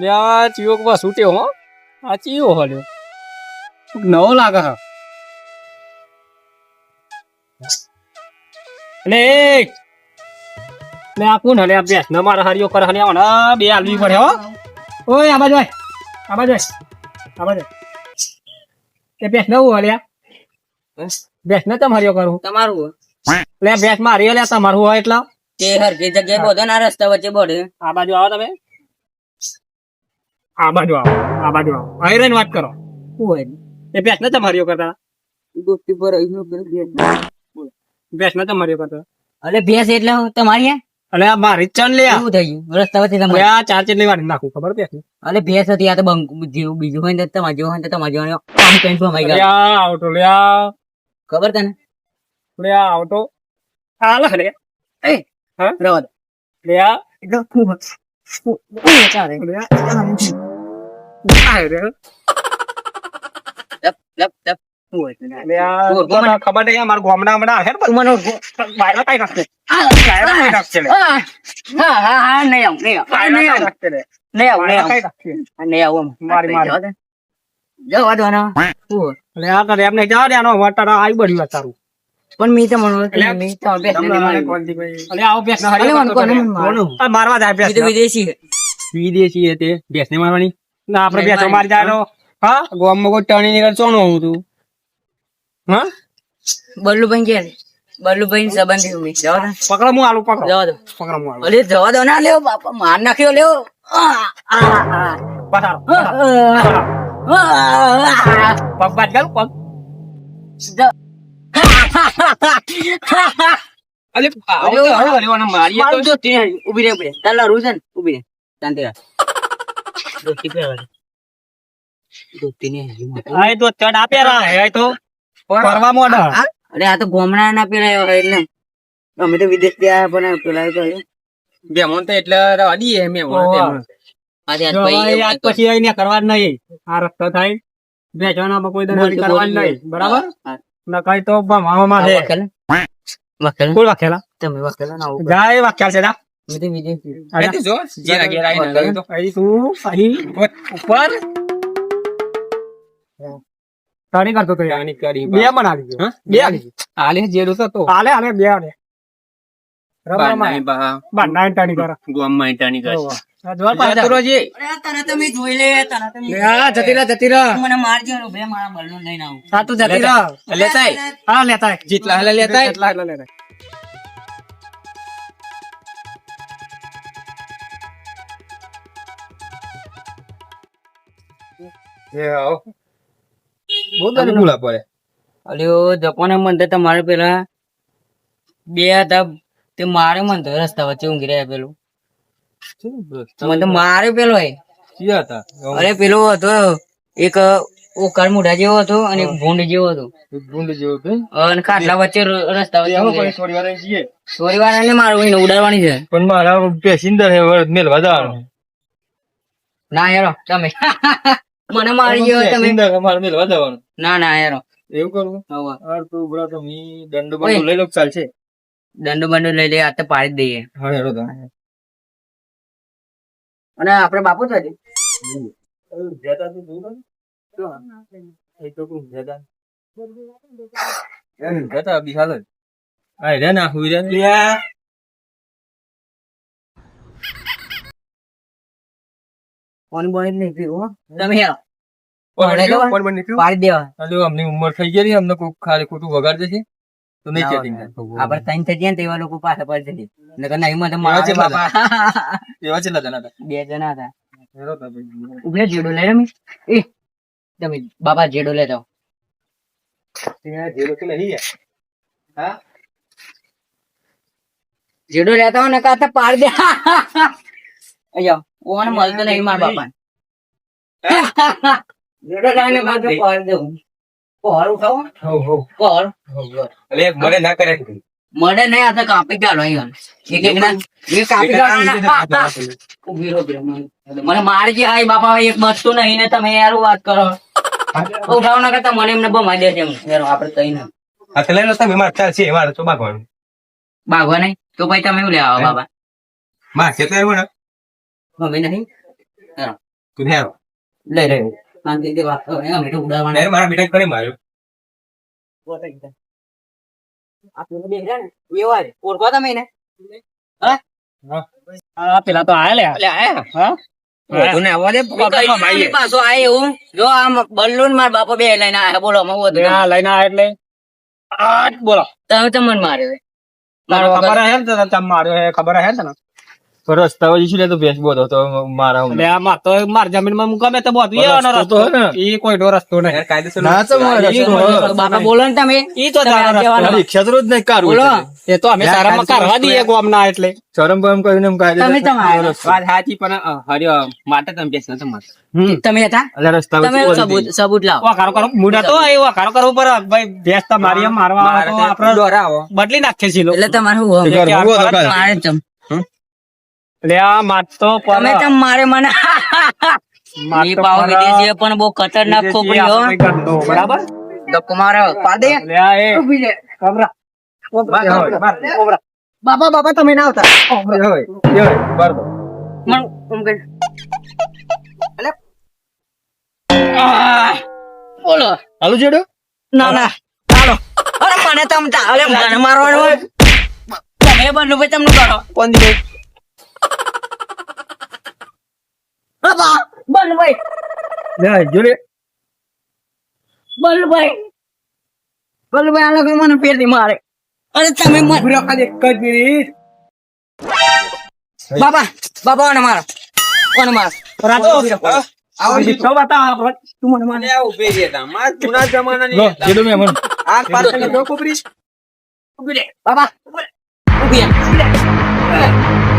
લે આ ચિયો કે બસ ઉઠ્યો હો. આ ચિયો હલ્યો. નવો લાગે હા લે લે આ કોણ હલે? આ બેસ ન મારા હરિયો કર હલે આવો આ બે આલવી પડે હો. ઓય આ બાજુ આય. આ બાજુ આય. આ બાજુ આય. એ બેસ નવું હલ્યા બેસ. ન તમ હરિયો કરું. તમારું લે બેસ મારી લે તમારું હોય એટલા. તે હરકી જગ્યાએ બોધો ના રસ્તા વચ્ચે બોડે આ બાજુ આવો તમે. આ બાજુ આવો આ બાજુ આવો આયરન વાત કરો હોય એ બેસ ન તમારીઓ કરતા દોસ્તી પર. બેસ ન તમારીઓ કરતા અલે બેસ એટલે તમારી અલે આ મારી ચણ લે શું થયું રસ્તા વચ્ચે અલે તમારે આ ચાર ચેટલી વાર નાખું ખબર બેસ અલે ભેંસ હતી આ તો બંક જેવું બીજું હોય ને તમારે જેવું હોય ને તમારે જેવું આમ કઈ ભમાઈ ગયા આવતો લે આ ખબર તને લે આ આવતો આ લે લે એ હા? રવા દે લે આ એકદમ ખૂબ ખૂબ ચાલે લે આ આ રે લપ લપ લપ શું હોય તને? લે આ તું તો ના ખબર નહીં મારા ગોમડા હમણાં હે તું મને ઓળખો. વાયરા કાઈ નાખશે આ, વાયરા કાઈ નાખશે લે આ, હા હા હા નહીં આવું નહીં આવું વાયરા નહીં કાઈ આવું નાખશે લે નહીં આવું નહીં વાયરા કાઈ આવું નાખશે આ નહીં આવું આમ. મારી, મારી. જવા દે. જવા દો ને. શું આ તો એમ જવા દે આનો વટાડા આવી બળ્યું તારું પણ મી તો મને ઓળખે એટલે નહીં. મી તો ભેંસ ને અલે આવો બેસ ના કરતો કોને મારવા જાય બેસ વિદેશી. વિદેશી છે તે બેસ ને મારવાની ના આપણે નહીં બેસો મારી. મારી જાય તો હા ગોમમાં કોઈ ટણી નીકળ ચોનું હું તું હા બલ્લુભાઈ ક્યાં બલ્લુભાઈ સંબંધી હું જવા દો. પકડો હું આલુ પકડો જવા દો. પકડો હું આલુ અરે જવા દો ના લેવો બાપા માર નાખ્યો લેવો આ, આ, આ. પધારો આ, પધારો. આ, આ. પગ બાજ ગયું પગ અલે આવો તો હળવો હળવો મારું તે ઊભી રે ઊભી રહે તાર લારું છે ને ઊભી રે શાંતિ રાખ દોસ્તી કરવા દે. દોસ્તી ને હજી મોટી. આ તો ચડ આપે રા હે તો પરવા મોડા. અરે આ તો ગોમડા ના પેલા એટલે. અમે તો વિદેશથી આયા પણ પેલા તો બે મોન તો એટલે અડી એમ એમ આજે આ ભાઈ આજ પછી આઈને કરવા નહીં. આ રસ્તો થાય. બેસવાના કોઈ દંડ કરવા નહીં. બરાબર? હા. તો મામા છે વકીલ? વકીલ? કોણ વાકેલા તમે વકીલ ના જાય વાક્યાલ છે જા. અમે તો વિદેશ જો ઘેરા ઘેરા આવીને તો. અહીં તું અહીં ઉપર? તારી કરતો તો યાર. બે બનાવી ગયો બે આલી આલે જેડો તો. હાલે આલે બે હાલે રમવા તને તને. બહુ તારી ભૂલા પડે. અલ્યો જપોને મન તમારે પેલા બે હતા તે મારે મન તો રસ્તા વચ્ચે ઊંઘી રહ્યા પેલું મને તો મારે પેલો એ હતા? અરે પેલો હતો એક ઓકાર મોઢા જેવો હતો અને ભૂંડ જેવો હતો ભૂંડ જેવો. અને ખાટલા વચ્ચે રસ્તા વચ્ચે એમાં ને મારું એને ઉડાડવાની છે પણ મારા પેસેન્જર મેલવા જવાનું. ના યાર તમે મને મારી ગયો તમે અમારે મેલવા જવાનું. ના ના યાર એવું કરવું હવે હાર તું ઉભરા તો મી દંડો બંડો લઈ લો ચાલશે. દંડો બંડો લઈ લે આ તો પાડી દઈએ. હા હેરો તો. અને આપણે બાપુ તો હજી. જતા તો દૂર. એ તો કોણ જતા? જતા બિહાલ જ. આ રે ના હુઈ રે ને. પાણી બાણી નહીં પીવું હો. તમે યારો કોણ મને બન્યું? ખબર? કોણ બન્યું? પાડી દેવા અલ્યો, અમની ઉંમર થઈ ગઈ અમને કોઈ ખાલી ખોટું વગાડ દેશે તો નહીં ના, chatting ના. થાય. આપડે ત્રણ થઈ ગયા એવા લોકો પાછા પડી જશે નકર નહીં મને એવા મારે કેટલા એવા છેલ્લા જણા હતા. બે જણા હતા હેરો તો ભાઈ. ઉભરે જેડો લઈ રમી એ તમે બાપા જેડો લેતા આવો. ત્યાં જેલો નહીં હા? જેડો લેતા હોય ને કાતા પાડ દે અહીંયા ઓને મળતો નહીં મારા બાપા મને ના કરે નહીં આ તો કાપી ચાલો ના. મને- જે હાય બાપા એક બસતું નહીં ને તમે યાર વાત કરો ઉઠાવ ના કરતા મને એમને બમાઈ દે છે આપડે કઈ ના હાથે લઈ લો તમે મારે તો બાગવાનું બાગવા નહીં તો પછી તમે એવું લેવા બાબા છે એવું ને મમ્મી નહીં તું હેર લે લે શાંતિથી વાત કરો એટલે ઉડાડવાના. હેર મારા બેટા કરે માર્યો આ પેલો ને, તો આયા લે એટલે આયા. હા તું ને આવવા દે પકડમાં મારીએ પાછો આયો એવું. જો આમ બલ્લુન મારા બાપા બે લઈને આયા બોલો અમે લઈને આયા એટલે આ બોલો તમે તો મને માર્યો મારો ખબર હે ને તો તમ માર્યો હે ખબર હે ને રસ્તા વળી શું તો ભેંસ બોધો તો મારા એટલે આ માર તો માર જમીનમાં માં ગમે તો બધું એવાનો રસ્તો ને? ઈ કોઈ ડો રસ્તો નહીં. કાયદેસર ના તો. બાપા બોલો ને તમે. ઈ તો રિક્ષા તો રોજ નહીં કાઢવું બોલો. એ તો અમે સારામાં કારવા દઈએ ગોમના એટલે. શરમ બરમ કરીને એમ કાયદેસર તમે તમારો વાત સાચી પણ હર્યો માટે તમે બેસ માર. તમે હતા? એટલે રસ્તા તમે સબૂત સબૂત લાવો. વાકારો કરો. મુડા તો એ વાકારો કરવો પર ભાઈ ભેંસ તો મારી એમ મારવા આવે તો આપણે બદલી નાખે છે એટલે તમારે. મારે ચમ આ માર તો તમે ચમ મારે મને માર પાવ વિદેશી પણ બહુ ખતરનાક ખોપડી હો. બરાબર? ધક્કો મારો પાડે એટલે આ એ. કબરા. કબરા. બાપા બાપા તમે ના આવતા. મન એમ કરી. અલે. બોલો. હાલો જેડો. ના ના. ચાલો અરે મને તમ તા- અરે મને મારવાનું હોય. તમે બંને ભાઈ તમને કરો. કોણ બંને ભાઈ. જોડે. બંને ભાઈ. બંને ભાઈ આ લોકો મને પેટી મારે. અરે તમે મને એક જ મિનિટ. બાપા બાપા કોને મારો? કોને મારો? રાતો આવો. દીકરો બતાવો. તું મને માર. લો જેડો મેં મને. ઊભી રે બાપા ઊભી રે.